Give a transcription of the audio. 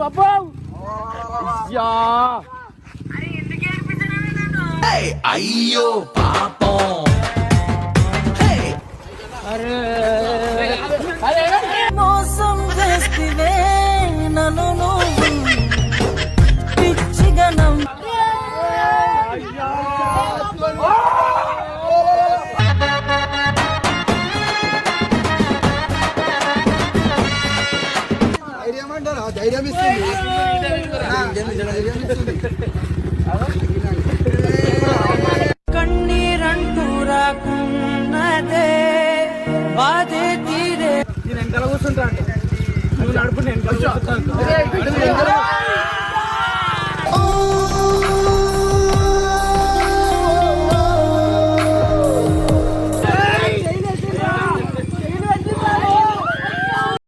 అరే బాబు అయ్యా అయ్యో పాపం అరే అరే మోసం చేస్తివే అంటారా? ధైర్యం ఇస్తుంది. కన్నీరంటూ రాకున్నదే. బాధే తీరే. నేను వెనకాల కూర్చుంటా. అంటే నువ్వు నడుపు నేను కూర్చుంటాను